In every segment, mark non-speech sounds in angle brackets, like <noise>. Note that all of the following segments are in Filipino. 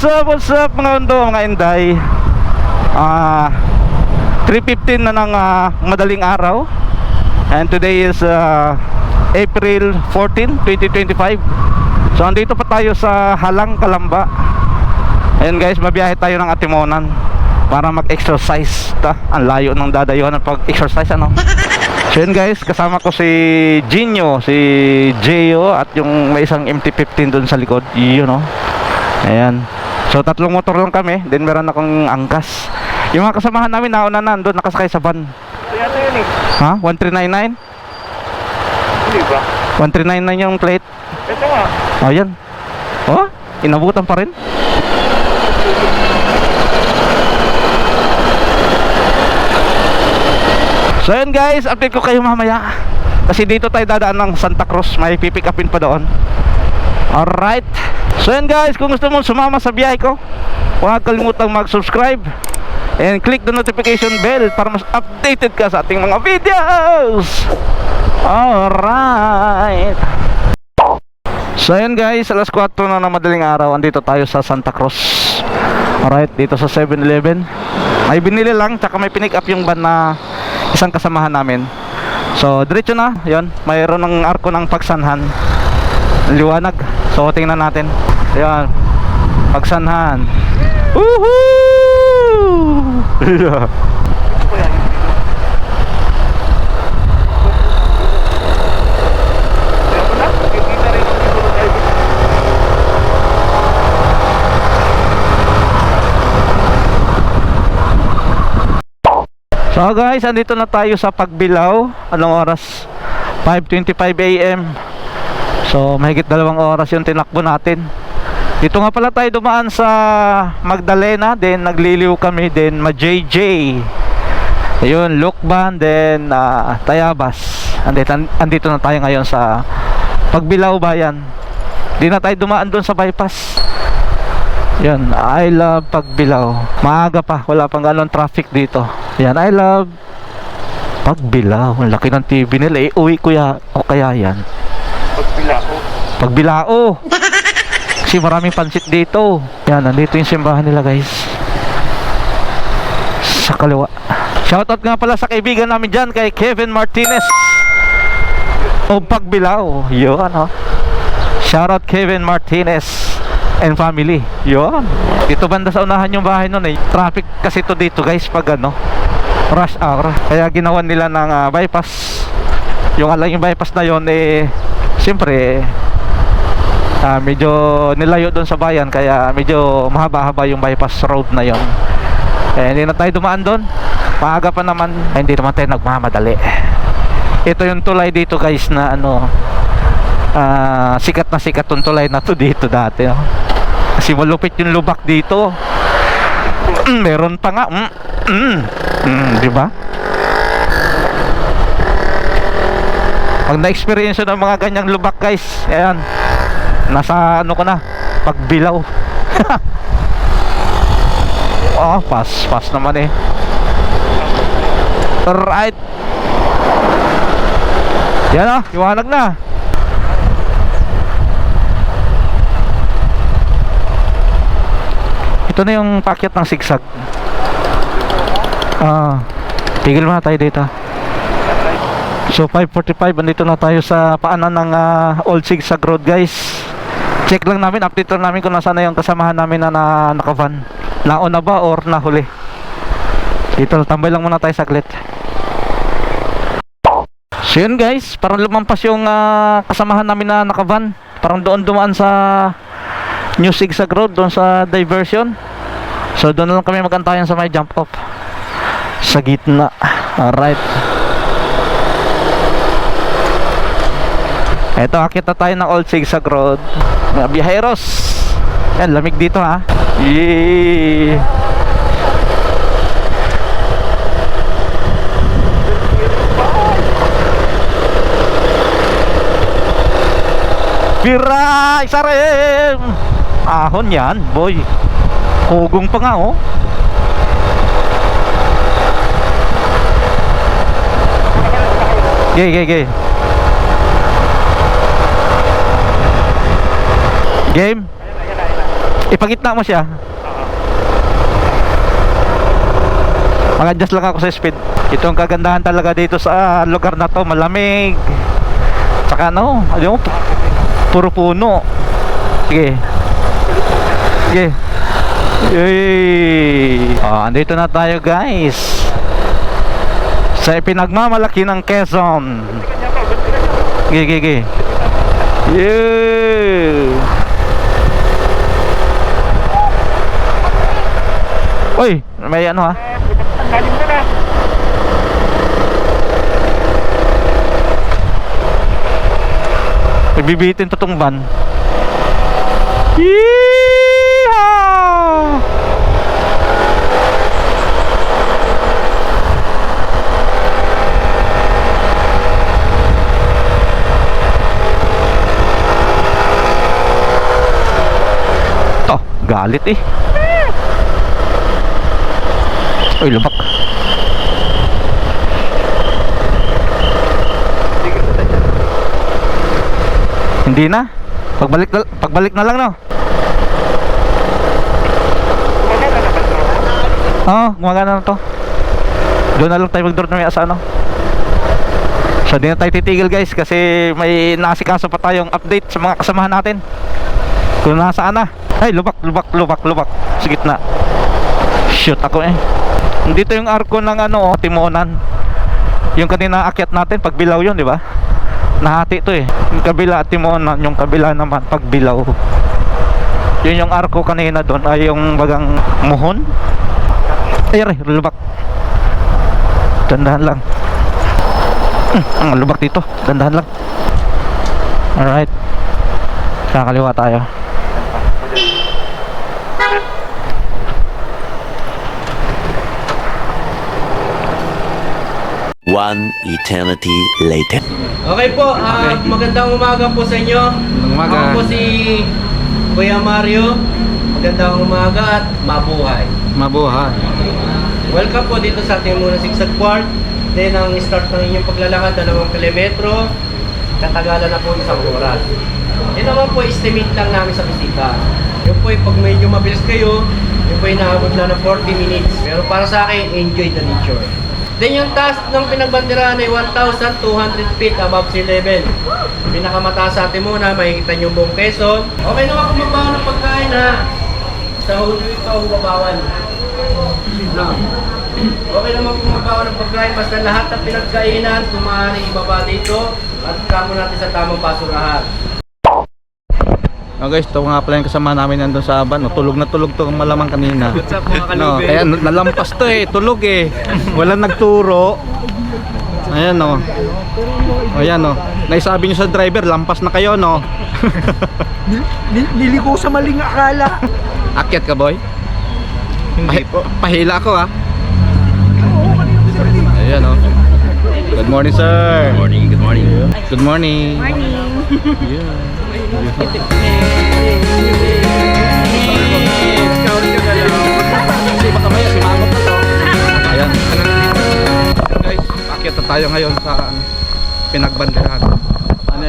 what's up, what's up mga undo, mga inday? Ah, 3.15 na ng ah, madaling araw. And today is ah, April 14, 2025 So andito pa tayo sa Halang Kalamba. Ayan guys, mabiyahe tayo ng Atimonan Para mag-exercise. Ta Ang layo ng dadayuhan ng pag-exercise ano? So yun guys, kasama ko si Gino, si Gio At yung may isang MT-15 doon sa likod. Yun no Ayan. So tatlong motor lang kami, then meron akong angkas. Yung mga kasamahan namin nauna na doon nakasakay sa van. Yata yun eh. Ha? 1399? Hindi ba? 1399 yung plate. Ito nga. Oh, yan. Oh, inabutan pa rin. So yun guys, update ko kayo mamaya. Kasi dito tayo dadaan ng Santa Cruz, may pipick upin pa doon. Alright. So yun guys, kung gusto mong sumama sa biyahe ko, huwag kalimutang mag-subscribe and click the notification bell para mas updated ka sa ating mga videos. Alright. So yun guys, alas 4 na ng madaling araw, andito tayo sa Santa Cruz. Alright, dito sa 7-Eleven. May binili lang, tsaka may pinick up yung van na isang kasamahan namin. So, diretso na, yun. Mayroon ng arko ng pagsanhan. Liwanag. So, tingnan natin. Ayan. Pagsanhan. Woohoo! Yeah. So guys, andito na tayo sa Pagbilao. Anong oras? 5.25 a.m. So mahigit dalawang oras yung tinakbo natin. Dito nga pala tayo dumaan sa Magdalena, then nagliliw kami, then ma-JJ. Ayun, Lukban, then ah, Tayabas. Andito, andito na tayo ngayon sa Pagbilao Bayan. Di na tayo dumaan doon sa bypass. Yan, I love Pagbilao. Maaga pa, wala pang ganun traffic dito. Yan, I love Pagbilao. Ang laki ng TV nila. Eh, uwi ko ya, o kaya yan. Pagpila ko. Pagbilao. Kasi maraming pansit dito. Yan, nandito yung simbahan nila guys. Sa kaliwa. Shoutout nga pala sa kaibigan namin dyan kay Kevin Martinez. O Pagbilao. Yun, ano. Shoutout Kevin Martinez and family. Yun. Dito banda sa unahan yung bahay nun eh. Traffic kasi to dito guys pag ano rush hour. Kaya ginawan nila ng ah, bypass. Yung alang yung bypass na yon eh siyempre ah, medyo nilayo doon sa bayan kaya medyo mahaba-haba yung bypass road na yon. Eh hindi na tayo dumaan doon. Maaga pa naman. Eh, hindi naman tayo nagmamadali. Ito yung tulay dito guys na ano ah, sikat na sikat yung tulay na to dito dati. No? Kasi malupit yung lubak dito. <clears throat> Meron pa nga. Mm, mm, mm, di ba? Pag na-experience ng mga ganyang lubak guys, ayan. Nasa ano ko na, pagbilaw. <laughs> oh, pass, pass naman eh. Right. Yan oh, iwanag na. Ito na yung packet ng zigzag. Ah, tigil muna tayo dito. So 5.45, andito na tayo sa paanan ng ah, Old Zigzag Road guys. Check lang namin, update lang namin kung nasaan na yung kasamahan namin na, na nakavan. Nauna ba or nahuli? Dito, tambay lang muna tayo saglit. So yun guys, parang lumampas yung ah, kasamahan namin na nakavan. Parang doon dumaan sa New Zigzag Road, doon sa diversion. So doon lang kami magantayan sa may jump off. Sa gitna. Alright. Eto, akit na tayo ng Old Sigsag Road. Mga biyaheros. Yan, lamig dito ha. Yee. Bira! Isa rin! Ahon yan, boy. Kugong pa nga, oh. Gay, gay, gay. Game? Ipagitna mo siya. Mag-adjust lang ako sa speed. Ito ang kagandahan talaga dito sa lugar na to. Malamig. Tsaka ano, ano, pu- puro puno. Sige. Sige. Yay! Ah, andito na tayo guys. Sa ipinagmamalaki ng Quezon. Sige, sige, sige. Yeah! Uy, may ano ha? Galing mo na. Pagbibitin to tong van. Yeehaw! To, galit eh. Uy, lubak. Hindi na. Pagbalik na, pagbalik na lang no. Oo, gumagana na to. Doon na lang tayo mag-drop na sa ano. So di na tayo titigil guys kasi may nasikaso pa tayong update sa mga kasamahan natin. Kung nasaan na. Ay, lubak, lubak, lubak, lubak. Sa gitna. Shoot ako eh. Dito yung arko ng ano, oh, Timonan. Yung kanina akyat natin, pagbilaw yun, di ba? Nahati to eh. Yung kabila Timonan, yung kabila naman pagbilaw. Yun yung arko kanina doon ay yung bagang muhon. Ay, aray, lubak. Dandahan lang. Hmm, ang lubak dito. Dandahan lang. Alright. Kakaliwa tayo. One eternity later. Okay po, ah, magandang umaga po sa inyo. umaga. Ako po si Kuya Mario. Magandang umaga at mabuhay. Mabuhay. Welcome po dito sa ating muna Sigsag Park. Then ang start ng inyong paglalakad, dalawang kilometro. Katagalan na po isang oras. Yan naman po estimate lang namin sa bisita. Yun po pag medyo mabilis kayo, yun po inaabot lang ng 40 minutes. Pero para sa akin, enjoy the nature. Then yung taas ng pinagbanderahan ay 1,200 feet above sea level. Pinakamataas sa atin muna, makikita nyo buong Quezon. Okay naman kung magbawa ng pagkain ha. Sa Hulyo ito, humabawan. No. Okay naman kung magbawa ng pagkain, basta lahat ng pinagkainan, kung maaari ibaba dito, at kamo natin sa tamang basurahan. Oh guys, ito nga pala yung kasama namin nandun sa Aban. No, tulog na tulog to malamang kanina. What's up, mga No, kalugay? kaya nalampas to eh, tulog eh. Walang nagturo. Ayan no. Ayan no. Naisabi nyo sa driver, lampas na kayo no. Niliko sa maling akala. Akyat ka boy? Hindi po. Pahila ako ah. Ayan no. Good morning sir. Good morning, good morning. Good morning. Morning. Yeah. Na tayo ngayon sa pinagbanderahan. Ano,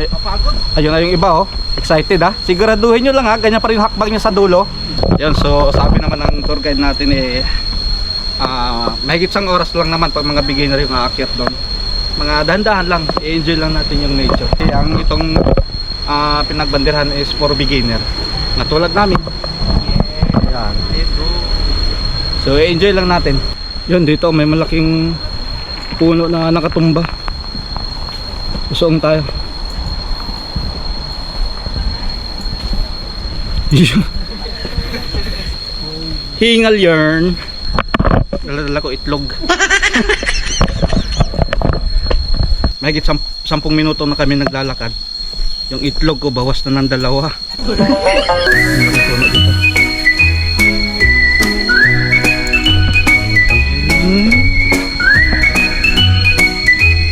ayun na yung iba oh. Excited ah. Siguraduhin nyo lang ha, ganyan pa rin hakbang niya sa dulo. Yan, so sabi naman ng tour guide natin eh ah mahigit isang oras lang naman pag mga beginner yung aakyat doon. Mga dahan-dahan lang, i-enjoy lang natin yung nature. Kasi ang itong ah, pinagbanderahan is for beginner. Na tulad namin. Yan. So i-enjoy lang natin. Yun dito may malaking puno na nakatumba. Susuong tayo. <laughs> Hingal yarn. Dala-dala ko itlog. <laughs> Mahigit sam 10 minuto na kami naglalakad. Yung itlog ko bawas na ng dalawa. Meron puno dito. Mm.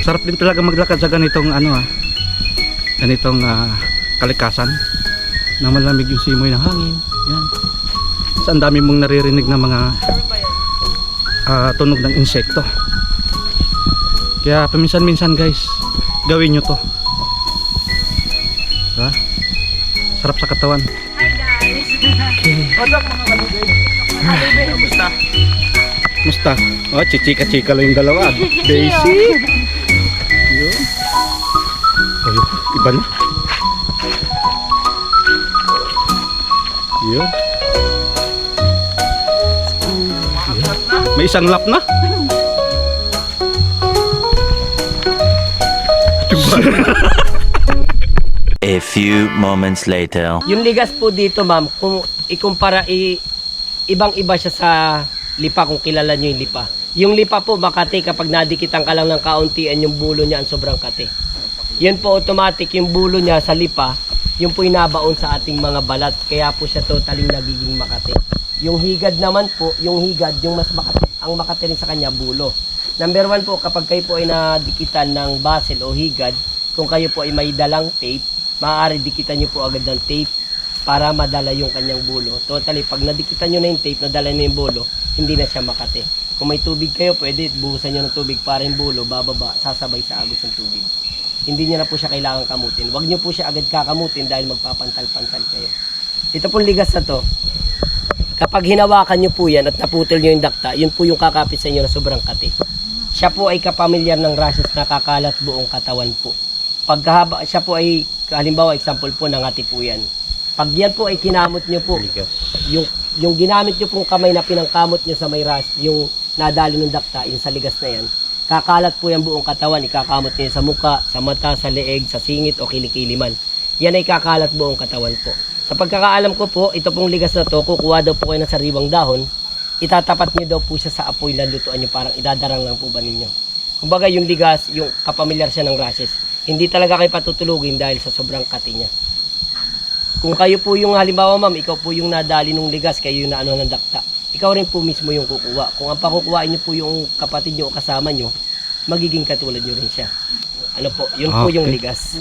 Sarap din talaga maglakad sa ganitong ano ah. Ganitong ah, kalikasan. Na malamig yung simoy ng hangin. Yan. Sa ang dami mong naririnig na mga ah, tunog ng insekto. Kaya paminsan-minsan guys, gawin nyo to. Sarap sa katawan. Musta? Oh, chichika-chika lang yung dalawa. <laughs> Daisy. Yun. Oh, yun. Iba na. Yun. May isang lap na. Few moments later. Yung ligas po dito, ma'am, kung ikumpara, i, ibang-iba siya sa lipa kung kilala nyo yung lipa. Yung lipa po, Makati, kapag nadikitan ka lang ng kauntian yung bulo niya, ang sobrang kati. Yan po automatic, yung bulo niya sa lipa, yung po inabaon sa ating mga balat. Kaya po siya totally nagiging Makati. Yung higad naman po, yung higad, yung mas Makati, ang Makati rin sa kanya, bulo. Number one po, kapag kayo po ay nadikitan ng basel o higad, kung kayo po ay may dalang tape, maaari dikitan nyo po agad ng tape para madala yung kanyang bulo. Totally, pag nadikitan nyo na yung tape, nadala na yung bulo, hindi na siya makate. Kung may tubig kayo, pwede buhusan nyo ng tubig para yung bulo, bababa, sasabay sa agos ng tubig. Hindi nyo na po siya kailangan kamutin. Huwag nyo po siya agad kakamutin dahil magpapantal-pantal kayo. Ito pong ligas na to, kapag hinawakan nyo po yan at naputol nyo yung dakta, yun po yung kakapit sa inyo na sobrang kati. Siya po ay kapamilyar ng rashes na kakalat buong katawan po. Pagkahaba, siya po ay, halimbawa, example po, nangati po yan. Pag yan po ay kinamot nyo po, yung, yung ginamit nyo pong kamay na pinangkamot nyo sa may ras, yung nadali ng dakta, yung sa ligas na yan, kakalat po yan buong katawan, ikakamot nyo sa muka, sa mata, sa leeg, sa singit o kilikili man. Yan ay kakalat buong katawan po. Sa pagkakaalam ko po, ito pong ligas na to, kukuha daw po kayo ng sariwang dahon, itatapat nyo daw po siya sa apoy na lutuan nyo, parang idadarang lang po ba ninyo. Kumbaga yung ligas, yung kapamilyar siya ng rashes, hindi talaga kayo patutulugin dahil sa sobrang kati niya. Kung kayo po yung halimbawa ma'am, ikaw po yung nadali ng ligas, kayo yung naano ng dakta. Ikaw rin po mismo yung kukuha. Kung ang pakukuhain niyo po yung kapatid niyo o kasama niyo, magiging katulad niyo rin siya. Ano po, yun po yung Okay. ligas.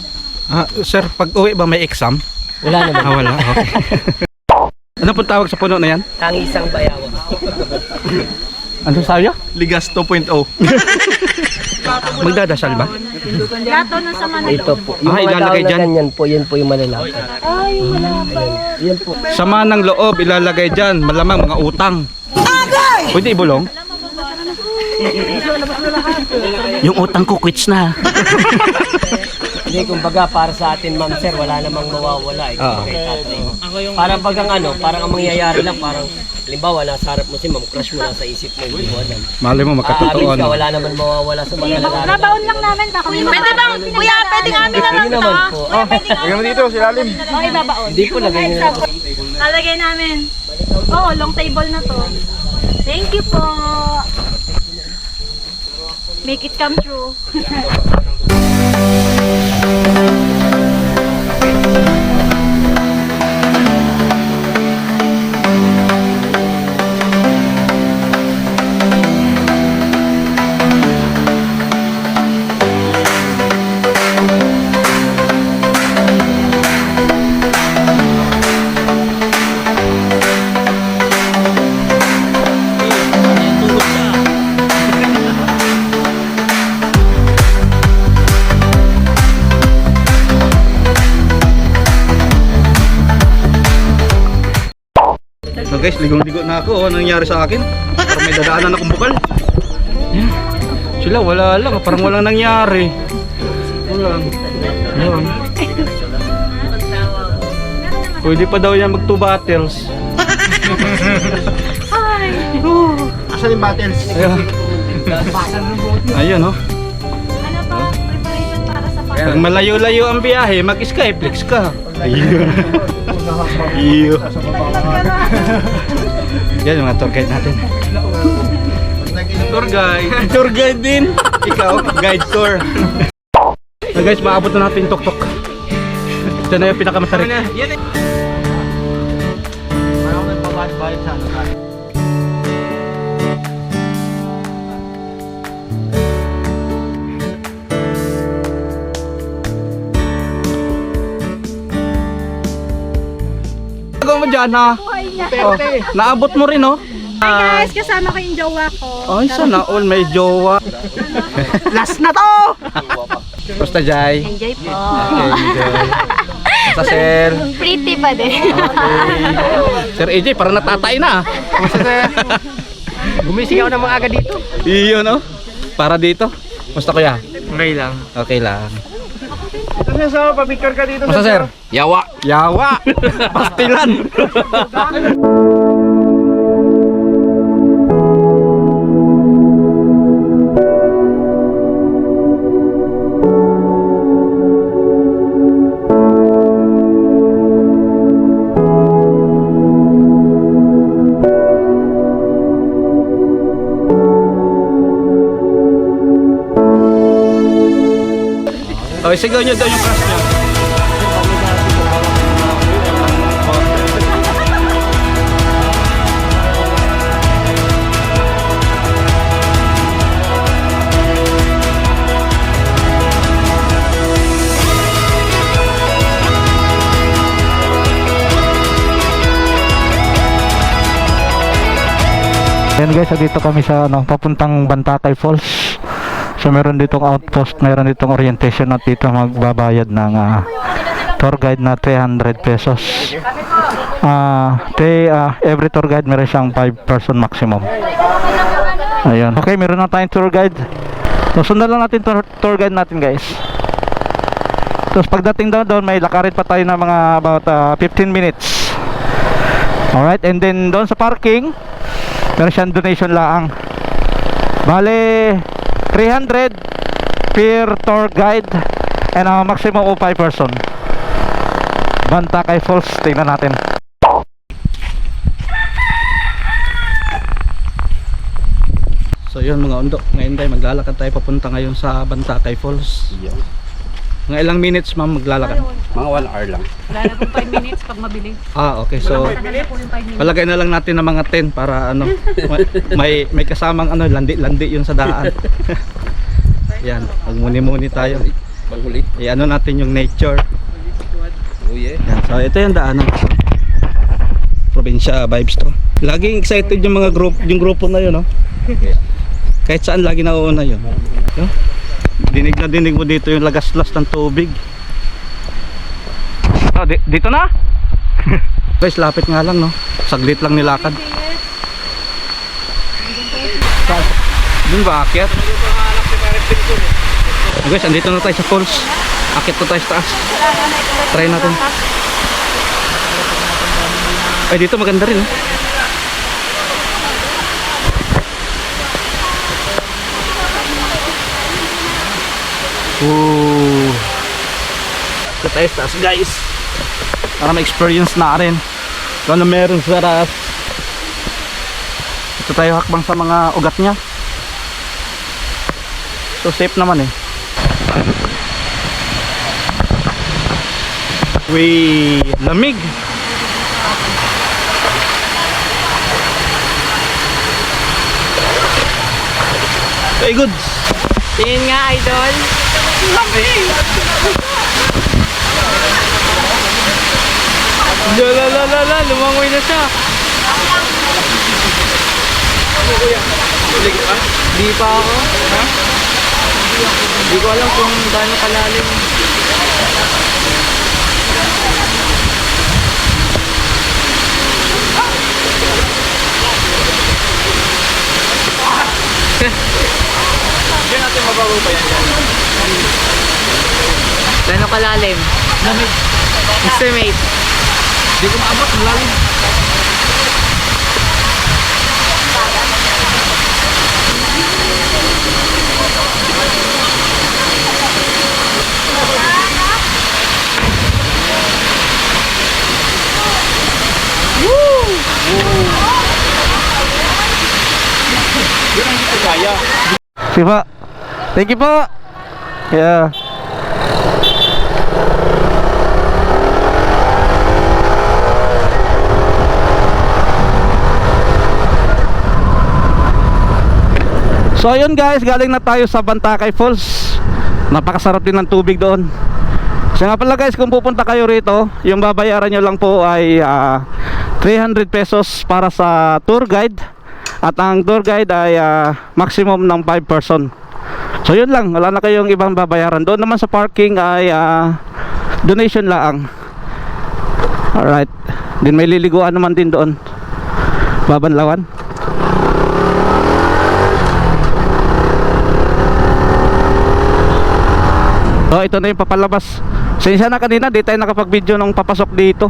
Ah, sir, pag uwi ba may exam? Wala naman. Ah, wala. Okay. <laughs> ano po tawag sa puno na yan? Tangisang bayawa. Ano sabi niyo? Ligas 2.0. <laughs> Magdadasal ba? Lato sa Manila. Ito po. Yung Ah, ilalagay dyan? ganyan po, yun po yung malalaki. Ay, wala pa. Yan po. Sama ng loob, ilalagay dyan. Malamang mga utang. Pwede ibulong? Yung utang ko quits na. <laughs> Hindi, kumbaga para sa atin, ma'am sir, wala namang mawawala. Eh, Oo. kay tatay. Parang bagang ano, parang ang mangyayari lang, parang, halimbawa, nasa harap mo si ma'am, crush mo nasa isip mo, hindi mo alam. Malay mo. Aamin ka, no? wala naman mawawala sa mga lalaki. Nabaon lang namin. Baka pwede bang, kuya, pwede amin na lang Hindi to. naman po. Lagyan mo dito, silalim. Okay, babaon. Hindi po, lagay niyo na. Lalagay namin. Oo, long table na to. Thank you po. Make it come true. <laughs> guys, ligong-ligo na ako. Ano nangyari sa akin? Parang may dadaanan akong bukal. Yan. Sila wala lang. Parang walang nangyari. Wala. Yan. Pwede pa daw yan mag two battles. <laughs> Asan yung battles? Ayun. Ayun oh. Ano to? Preparation para sa pag- Pag malayo-layo ang biyahe, mag-skyflex ka. Ayun. <laughs> Iyo. <laughs> Yan mga tour guide natin. Tour guide. <laughs> Tour guide din. Ikaw, guide tour. So guys, maabot na natin tok-tok. Ito na yung pinakamatarik. Mo dyan ha. Buhay niya. Oh, naabot mo rin oh. Hi guys, kasama ko yung jowa ko. Ay, sana all may jowa. <laughs> Last na to! Basta Jai. Enjoy po. Enjoy. Basta Sir. Pretty pa din. Sir AJ, parang natatay na. Gumising ako ng mga aga dito. Iyo no? Para dito. Basta kuya. Okay lang. Okay lang. Siya sa papicture ka dito. Basta sir. Yawa. Yawa. <laughs> Pastilan. <laughs> Okay, sigaw nyo daw yung crush nyo. Ayan guys, dito kami sa ano, papuntang Bantakay Falls. So meron ditong outpost, meron ditong orientation at dito magbabayad ng ah, tour guide na 300 pesos. Ah, they, ah, every tour guide meron siyang 5 person maximum. Ayun. Okay, meron na tayong tour guide. So sundan lang natin tour, tour guide natin guys. Tapos pagdating daw doon, may lakarin pa tayo ng mga about ah, 15 minutes. Alright, and then doon sa parking, meron siyang donation laang. Bale, 300 per tour guide and a maximum of 5 person. Bantakay Falls, tingnan natin. So yun mga undo, ngayon tayo maglalakad tayo papunta ngayon sa Bantakay Falls. Mga ilang minutes ma'am maglalakad? Mga 1 hour lang. Wala na pong 5 minutes pag mabilis. Ah, okay. So Wala na po yung 5 minutes. palagay na lang natin ng mga 10 para ano, may- may kasamang ano, landi-landi yun sa daan. <laughs> Yan, magmuni-muni tayo. Panghuli. Eh ano natin yung nature. Oh yeah. Yan. So ito yung daanan. So, probinsya vibes to. Laging excited yung mga group, yung grupo na yun, no? Kahit saan lagi nauuna yun. No? Dinig na dinig mo dito yung lagaslas ng tubig. Oh, di- dito na? <laughs> Guys, lapit nga lang, no? Saglit lang nilakad. Dun ba akyat? Oh, guys, andito na tayo sa falls. Akit na tayo sa taas. Try natin. Ay, dito maganda rin. Eh. Tayo sa taas, guys. Para ma-experience na rin. Kung ano meron sa taas. Ito tayo hakbang sa mga ugat niya. So safe naman eh. Uy, lamig. Hey, goods. Tingin nga, idol. La la la la la, lumangoy na siya. Di pa ako. Ha? Di ko alam kung gaano kalalim. Gaano kalalim? Estimate. Di ko maabot, ang lalim. Sige po. Thank you po. Yeah. So ayun guys, galing na tayo sa Bantakay Falls. Napakasarap din ng tubig doon. Siya nga pala guys, kung pupunta kayo rito, yung babayaran nyo lang po ay ah, 300 pesos para sa tour guide. At ang tour guide ay ah, maximum ng 5 person. So yun lang, wala na kayong ibang babayaran. Doon naman sa parking ay ah, donation lang. Alright. Din may liliguan naman din doon. Babanlawan. So ito na yung papalabas. Sensya na kanina, di tayo nakapag-video nung papasok dito.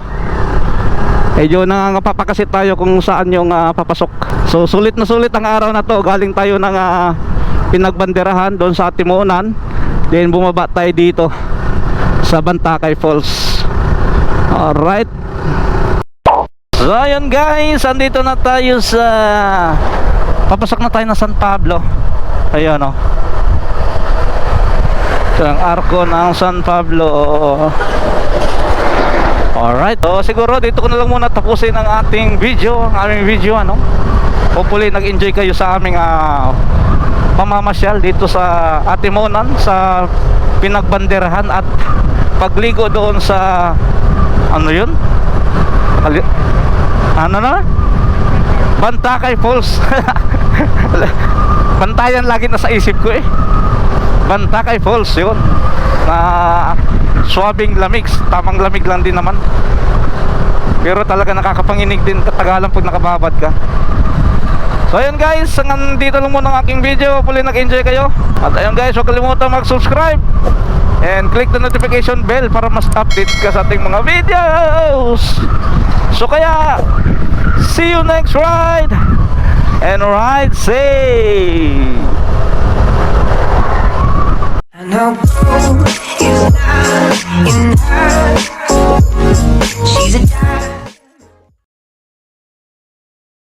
Medyo nangangapapakasit tayo kung saan yung ah, papasok. So sulit na sulit ang araw na to. Galing tayo ng ah, pinagbanderahan doon sa Timonan. Then bumaba tayo dito sa Bantakay Falls. Alright. So ayun guys, andito na tayo sa papasok na tayo ng San Pablo. Ayun oh. Ang arko ng San Pablo. Alright. So siguro dito ko na lang muna tapusin ang ating video, ang aming video ano. Hopefully nag-enjoy kayo sa aming ah, pamamasyal dito sa Atimonan sa pinagbanderahan at pagligo doon sa ano yun? Ali- ano na? Bantakay Falls. <laughs> Bantayan lagi na sa isip ko eh. Bantakay Falls yun. Na swabing lamig, tamang lamig lang din naman. Pero talaga nakakapanginig din katagalan pag nakababad ka. So ayun guys, hanggang dito lang muna ang aking video. Hopefully nag-enjoy kayo. At ayun guys, huwag kalimutan mag-subscribe. And click the notification bell para mas update ka sa ating mga videos. So kaya, see you next ride. And ride safe. now, boo, you lie, you lie.